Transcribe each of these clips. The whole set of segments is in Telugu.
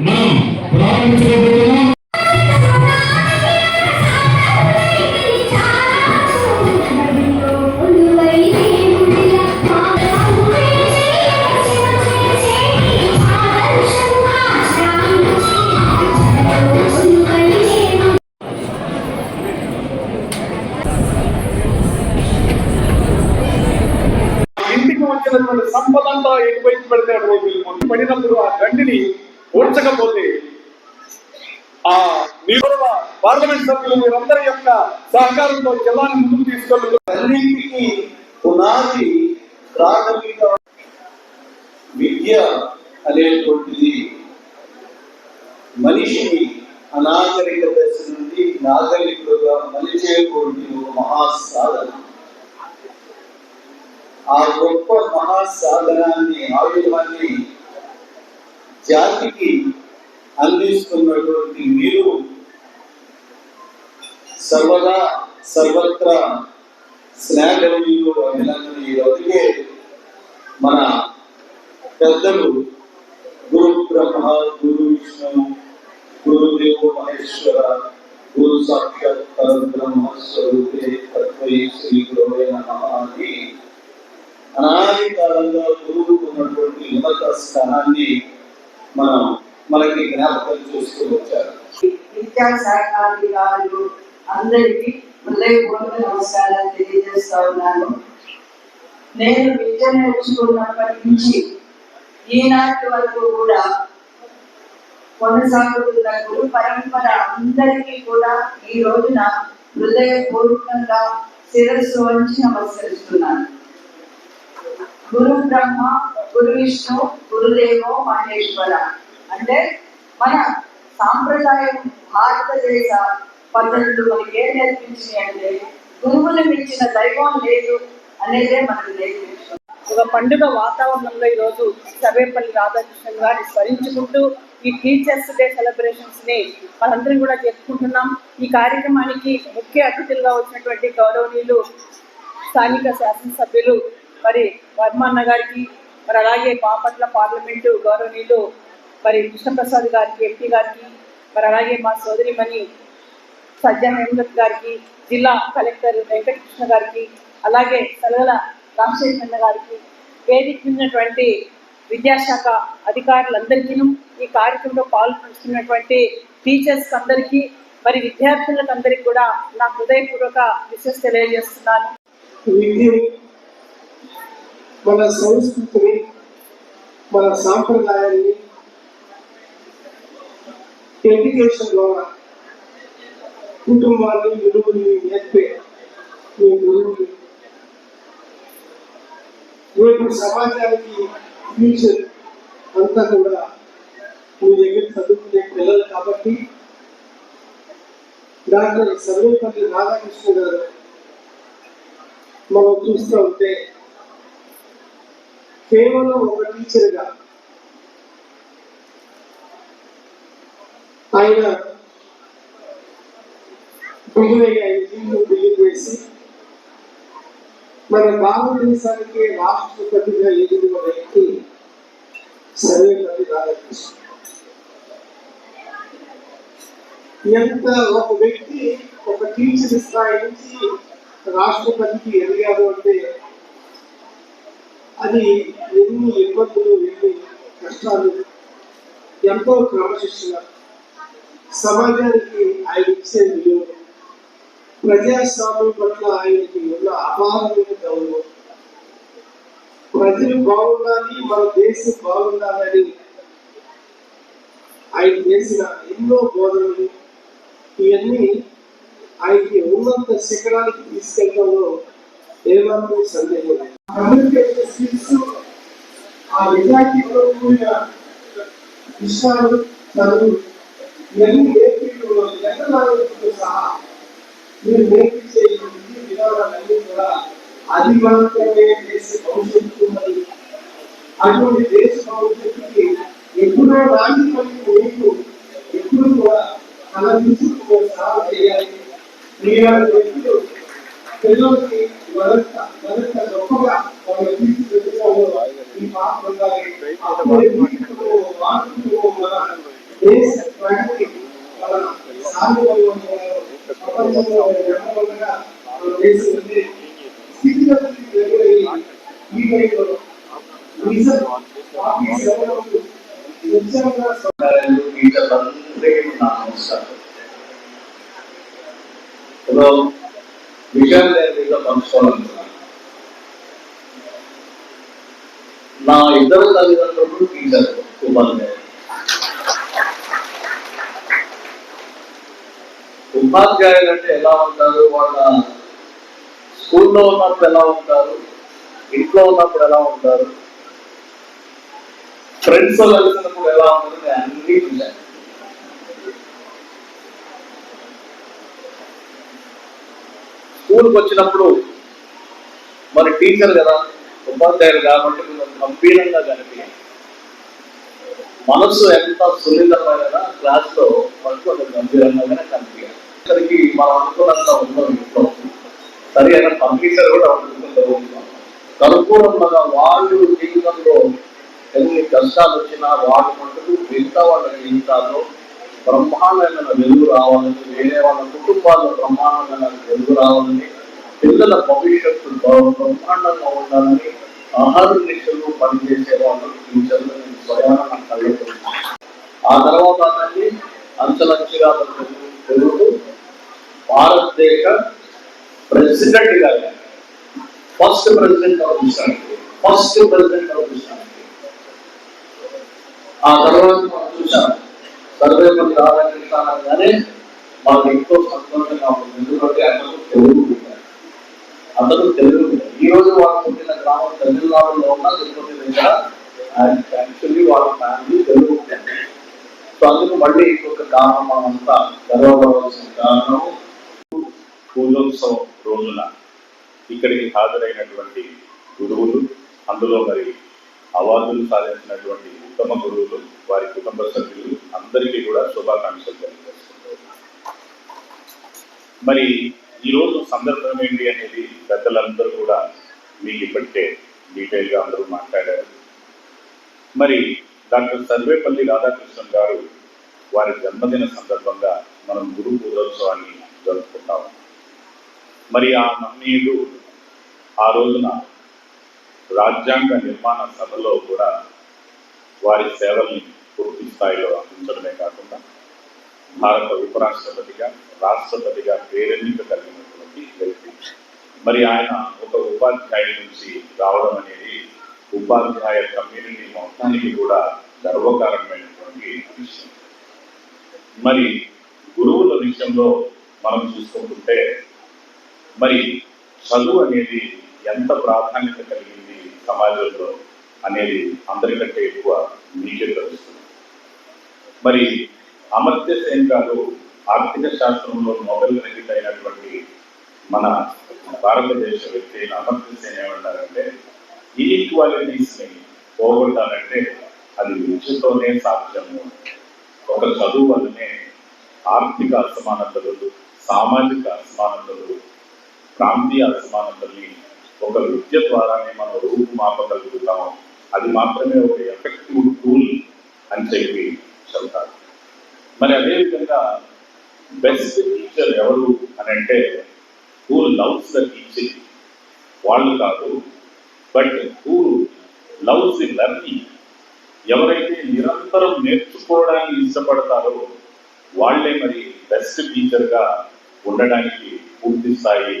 మనం ప్రారంభించబోతున్నాం. ఇంటికి ఎటువైపు పెడితే అటువైపు వెళ్ళిపోతుంది పడినప్పుడు ఆ గండిని ఉంచకపోతే ఆ నిరువ పార్లమెంట్ సభ్యులు మీరందరి యొక్క సహకారంతో జిల్లాను ముందుకు తీసుకెళ్తూ పునాది ప్రాథమిక విద్య అనేటువంటిది మనిషిని అనాగరిక దశ నుండి నాగరికులుగా మలిచేటువంటి ఒక మహాసాధన. ఆ గొప్ప మహాసాధనాన్ని ఆయుధాన్ని జాతికి అందిస్తున్నటువంటి మీరు సర్వదా సర్వత్రా స్నేహలు అభినందనీయులు అందుకే మన పెద్దలు గురు బ్రహ్మ గురు విష్ణు గురుదేవు మహేశ్వర గురు సాక్షాత్ పరబ్రహ్మ స్వరూపే తత్వై శ్రీ గురువే అని. అనాది కాలంగా గురువుకున్నటువంటి ఉన్నత స్థానాన్ని జ్ఞాపకం వచ్చారు వచ్చారు విద్యాశాఖాధికారులు అందరికీ హృదయపూర్వక నమస్కారాలు తెలియజేస్తా ఉన్నాను. నేను విద్య నేర్చుకున్నప్పటి నుంచి ఈనాటి వరకు కూడా కొనసాగుతున్న గురు పరంపర అందరికీ కూడా ఈ రోజున హృదయపూర్వకంగా శిరస్సు వంచి నమస్కరిస్తున్నాను. గురు బ్రహ్మ గురు విష్ణు గురుదేవో మహేశ్వర అంటే మన సాంప్రదాయం భారతదేశ పద్ధతులు మనకి ఏం నేర్పించినాయి అంటే గురువులు మించిన దైవం లేదు అనేదే మనకు నేర్పించారు ఒక పండుగ వాతావరణంలో ఈరోజు సర్వేపల్లి రాధాకృష్ణన్ గారిని స్మరించుకుంటూ ఈ టీచర్స్ డే సెలబ్రేషన్స్ని మనందరం కూడా జరుపుకుంటున్నాం. ఈ కార్యక్రమానికి ముఖ్య అతిథులుగా వచ్చినటువంటి గౌరవనీయులు స్థానిక శాసనసభ్యులు మరి వర్మన్న గారికి మరి అలాగే బాపట్ల పార్లమెంటు గౌరవనీయులు మరి కృష్ణప్రసాద్ గారికి ఎంపీ గారికి మరి అలాగే మా సోదరిమణి సజ్జా హేమలత్ గారికి జిల్లా కలెక్టర్ వెంకటకృష్ణ గారికి అలాగే సలగల రామశేఖరన్న గారికి వేదిక ఉన్నటువంటి విద్యాశాఖ అధికారులందరికీ ఈ కార్యక్రమంలో పాల్పంచుకున్నటువంటి టీచర్స్ అందరికీ మరి విద్యార్థులకు అందరికీ కూడా నా హృదయపూర్వక విశ్వస్ తెలియజేస్తున్నాను. మన సంస్కృతిని మన సాంప్రదాయాన్ని ఎడ్యుకేషన్ ద్వారా కుటుంబాన్ని విలువని నేర్పే మీ గురువుని. రేపు సమాజానికి ఫ్యూచర్ అంతా కూడా మీ దగ్గర చదువుకునే పిల్లలు కాబట్టి డాక్టర్ సర్వేపల్లి రాధాకృష్ణ గారు మనం చూస్తూ ఉంటే కేవలం ఒక టీచర్గా ఆయన తెలియజేసి మన భారతదేశానికి రాష్ట్రపతిగా ఎదిగిన వ్యక్తి సర్వేపల్లి రాధాకృష్ణ. ఎంత ఒక వ్యక్తి ఒక టీచర్ స్థాయి నుంచి రాష్ట్రపతికి ఎదిగారు అంటే అది ఎన్ని ఇబ్బందులు ఎన్ని కష్టాలు ఎంతో క్రమశిక్షణ. సమాజానికి ఆయన ఇచ్చే విలువ ప్రజాస్వామ్యం పట్ల ఆయనకి ఉన్న అపారమైన గౌరవం. ప్రజలు బాగుండాలి మన దేశం బాగుండాలని ఆయన చేసిన ఎన్నో బోధనలు ఇవన్నీ ఆయనకి ఉన్నంత శిఖరానికి తీసుకెళ్ళడంలో ఏమాత్రం సందేహం లేదు. కమ్యూనికేషన్ స్కిల్స్ ఆ విద్యార్థిలో కూడిన విషయాలు చదువు ఇవన్నీ నేర్పించడంలో ఎన్నో సహా మీరు నేర్పించే ఈ విద్య విధానాలన్నీ కూడా అధికారికంగా దేశ భవిష్యత్తు ఉన్నది అటువంటి దేశ భవిష్యత్తుకి ఎప్పుడో రాజీ పనికి మీకు ఎప్పుడు కూడా తన తీసుకు సహాయం చేయాలి మీలాంటి వ్యక్తులు పిల్లలకి మరింత మరింత గొప్పగా వాళ్ళ తీర్చిదిద్దడంలో ఈ పాత్ర ఉండాలి అప్పుడే జీవితంలో మార్పులు మన దేశ ప్రగతి మన ప్రపంచంలో మన దేశం ఉంది స్థితిగతులు వెలువడి ఈ వైపు నిజం నిజంగా ఉపాధ్యాయులు, టీచర్లందరికీ నా నమస్కారం పంచుకోవాలనుకున్నాను నా ఇద్దరు తల్లిదండ్రులు టీచర్ ఉపాధ్యాయులు ఉపాధ్యాయులు అంటే ఎలా ఉంటారు? వాళ్ళ స్కూల్లో ఉన్నప్పుడు ఎలా ఉంటారు? ఇంట్లో ఉన్నప్పుడు ఎలా ఉంటారు? ఫ్రెండ్స్ కలిసినప్పుడు ఎలా ఉంటుంది? అన్ని స్కూల్కి వచ్చినప్పుడు మరి టీచర్ కదా? ఉపాధ్యాయులు కాబట్టి కొంచెం గంభీరంగా కనిపించాలి మనసు ఎంత సున్నితమైన క్లాస్లో మనకు కొంచెం గంభీరంగానే కనిపించాలి ఇక్కడికి మనం అనుకున్నంత ఉన్నది ఇంట్లో సరి అయిన కూడా అనుకుంటారు అనుకూలంగా వాళ్ళు జీవితంలో ఎన్ని కష్టాలు వచ్చినా వాళ్ళు మటుకు మిగతా వాళ్ళ జీవితాల్లో బ్రహ్మాండమైన వెలుగు రావాలని వేరే వాళ్ళ కుటుంబాల్లో బ్రహ్మాండమైన వెలుగు రావాలని పిల్లల భవిష్యత్తు బ్రహ్మాండంగా ఉండాలని అహర్నిశలు పనిచేసే వాళ్ళు ప్రయాణం నేను స్వయాన ఆ తర్వాత అనేది అంచలంచిగా పెరుగుతూ భారతదేశ ప్రెసిడెంట్గా ఫస్ట్ ప్రెసిడెంట్ ఆఫ్ ఇస్లాంకి ఫస్ట్ ప్రెసిడెంట్ ఆఫ్ ఆ తర్వాత మనం చూసాం సర్వేపల్లి రాధాకృష్ణ అనగానే మాకు ఎంతో సంతోషంగా ఉంది ఎందుకంటే అతను తెలుగు బిడ్డ. అతను తెలుగు ఈ రోజు వాళ్ళు పుట్టిన గ్రామం తమిళనాడులో ఉన్న తిరుపతి దగ్గర యాక్చువల్లీ వాళ్ళ ఫ్యామిలీ తెలుగు సో అందుకు మళ్ళీ ఇంకొక కారణం మనంతా గర్వపడవలసిన కారణం పూజోత్సవం రోజున ఇక్కడికి హాజరైనటువంటి గురువులు అందులో మరి అవార్డులు సాధించినటువంటి ఉత్తమ గురువులు వారి కుటుంబ సభ్యులు అందరికీ కూడా శుభాకాంక్షలు తెలియజేస్తున్నారు మరి ఈరోజు సందర్భం ఏంటి అనేది పెద్దలందరూ కూడా మీకు ఇప్పటికే డీటెయిల్గా అందరూ మాట్లాడారు. మరి డాక్టర్ సర్వేపల్లి రాధాకృష్ణన్ గారు వారి జన్మదిన సందర్భంగా మనం గురు పూజోత్సవాన్ని జరుపుకుంటాము. మరి ఆ మహనీయులు ఆ రోజున రాజ్యాంగ నిర్మాణ సభలో కూడా వారి సేవల్ని పూర్తి స్థాయిలో అందించడమే కాకుండా భారత ఉపరాష్ట్రపతిగా రాష్ట్రపతిగా పేరెన్నిక కలిగినటువంటి వ్యక్తి. మరి ఆయన ఒక ఉపాధ్యాయుడి నుంచి రావడం అనేది ఉపాధ్యాయ కమ్యూనిటీ మొత్తానికి కూడా గర్వకారణమైనటువంటి విషయం. మరి గురువుల విషయంలో మనం చూసుకుంటుంటే మరి చదువు అనేది ఎంత ప్రాధాన్యత కలిగింది సమాజంలో అనేది అందరికంటే ఎక్కువ మీకే తెలుస్తుంది. మరి అమర్త్య సేన్ గారు ఆర్థిక శాస్త్రంలో నోబెల్ గ్రహీత అయినటువంటి మన భారతదేశ వ్యక్తి అయిన అమర్త్య సేన్ ఏమంటారంటే ఈక్వాలిటీస్ని పోగొట్టాలంటే అది విద్యతోనే సాధ్యము. ఒక చదువు వల్లనే ఆర్థిక అసమానతలు సామాజిక అసమానతలు ప్రాంతీయ అభిమానులని ఒక విద్య ద్వారానే మనం రూపుమాపగలుగుతాము అది మాత్రమే ఒక ఎఫెక్టివ్ టూల్ అని చెప్పి చెబుతారు మరి అదేవిధంగా బెస్ట్ టీచర్ ఎవరు అని అంటే హూ లవ్స్ ద టీచింగ్ వాళ్ళు కాదు but who loves the learning ఎవరైతే నిరంతరం నేర్చుకోవడానికి ఇష్టపడతారో వాళ్ళే మరి బెస్ట్ టీచర్గా ఉండడానికి పూర్తి స్థాయి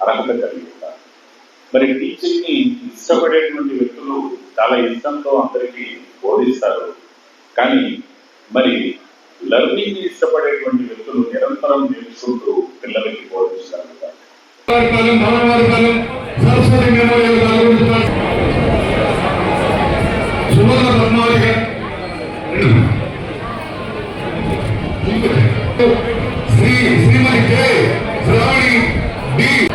అర్హత కలిగి ఉంటారు మరి టీచింగ్ని ఇష్టపడేటువంటి వ్యక్తులు చాలా ఇష్టంతో అందరికీ బోధిస్తారు కానీ మరి లర్నింగ్ ఇష్టపడేటువంటి వ్యక్తులు నిరంతరం నేర్చుకుంటూ పిల్లలకి బోధిస్తారు శ్రీ శ్రీమతి కే శ్రావణి డి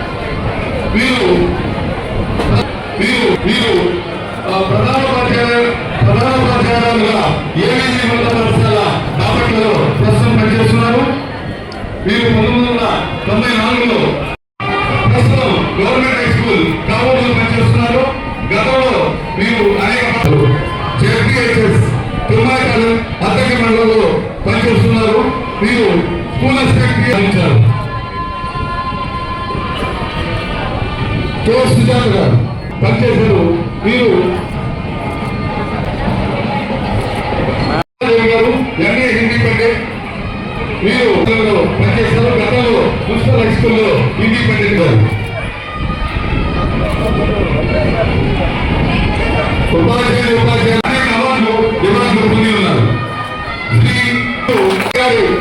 గతంలో మీరు అనేక జెడ్పిహెచ్ఎస్ తిరుమలకాలం అద్దెకి మండలంలో పనిచేస్తున్నారు. మీరు స్కూల్ సెక్రటరీ అందించారు కె సుజాత గారు పనిచేశారు. మీరు ఎంఏ హిందీ పండిట్. మీరు పనిచేశారు. గతంలో మున్సిపల్ హై స్కూల్లో హిందీ పండిట్ గారు. ఉపాధ్యాయులు ఉపాధ్యాయులు అనేక అవార్డులు డిమాండ్లు పొంది ఉన్నారు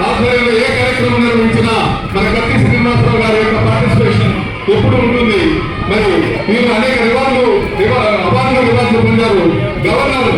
ఆధ్వర్యంలో ఏ కార్యక్రమం నిర్వహించినా మన కత్తి శ్రీనివాసరావు గారి యొక్క పార్టిసిపేషన్ ఎప్పుడు ఉంటుంది మరి మీరు అనేక రివార్డులు అవార్డులు రివార్డులు పొందారు గవర్నర్